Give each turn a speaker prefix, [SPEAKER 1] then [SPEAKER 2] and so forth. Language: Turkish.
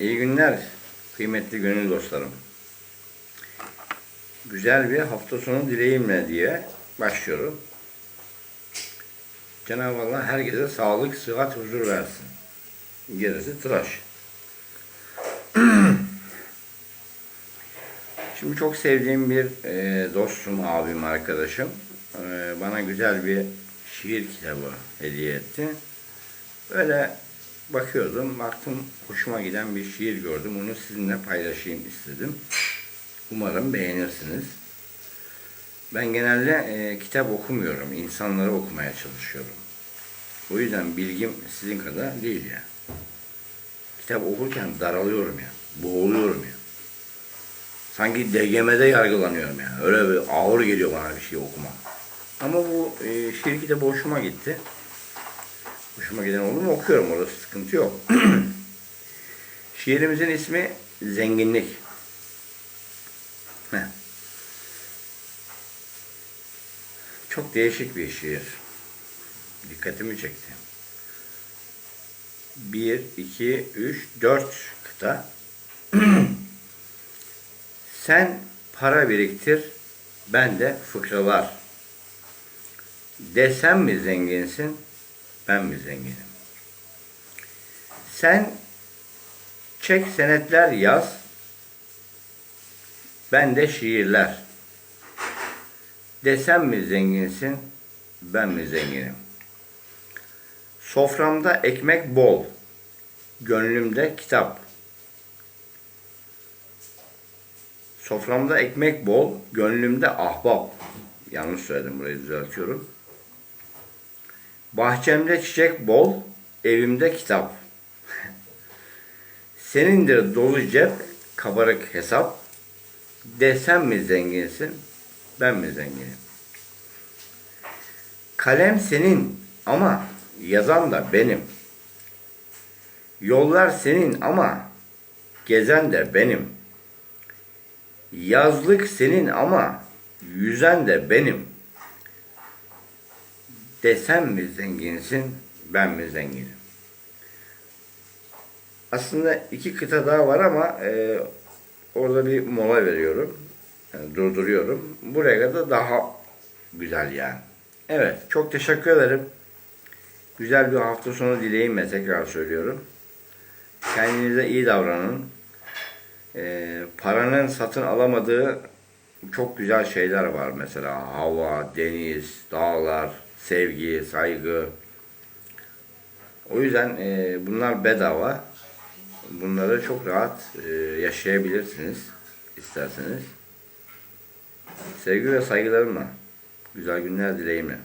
[SPEAKER 1] İyi günler kıymetli gönül dostlarım. Güzel bir hafta sonu dileğimle diye başlıyorum. Cenab-ı Allah herkese sağlık, sıhhat, huzur versin. Gerisi tıraş. Şimdi çok sevdiğim bir e, dostum, abim, arkadaşım e, bana güzel bir şiir kitabı hediye etti. Böyle bakıyordum, baktım hoşuma giden bir şiir gördüm. Onu sizinle paylaşayım istedim. Umarım beğenirsiniz. Ben genelde e, kitap okumuyorum, insanları okumaya çalışıyorum. O yüzden bilgim sizin kadar değil ya. Kitap okurken daralıyorum ya, boğuluyorum ya. Sanki DGM'de yargılanıyorum ya. Öyle bir ağır geliyor bana bir şey okumak. Ama bu e, şiir kitabı hoşuma gitti. Hoşuma giden oldu mu okuyorum orada sıkıntı yok. Şiirimizin ismi Zenginlik. Heh. Çok değişik bir şiir. Dikkatimi çekti. Bir, iki, üç, dört kıta. Sen para biriktir, ben de fıkralar. Desem mi zenginsin, ben mi zenginim? Sen çek senetler yaz, ben de şiirler. Desem mi zenginsin, ben mi zenginim? Soframda ekmek bol, gönlümde kitap. Soframda ekmek bol, gönlümde ahbap. Yanlış söyledim burayı düzeltiyorum. Bahçemde çiçek bol, evimde kitap. Senindir dolu cep, kabarık hesap. Desem mi zenginsin, ben mi zenginim? Kalem senin ama yazan da benim. Yollar senin ama gezen de benim. Yazlık senin ama yüzen de benim. Desem mi zenginsin, ben mi zenginim? Aslında iki kıta daha var ama e, orada bir mola veriyorum. Yani durduruyorum. Buraya kadar daha güzel yani. Evet, çok teşekkür ederim. Güzel bir hafta sonu dileğimle tekrar söylüyorum. Kendinize iyi davranın. Ee, paranın satın alamadığı çok güzel şeyler var mesela. Hava, deniz, dağlar, sevgi, saygı. O yüzden e, bunlar bedava. Bunları çok rahat e, yaşayabilirsiniz isterseniz. Sevgi ve saygılarımla. Güzel günler dileğimle.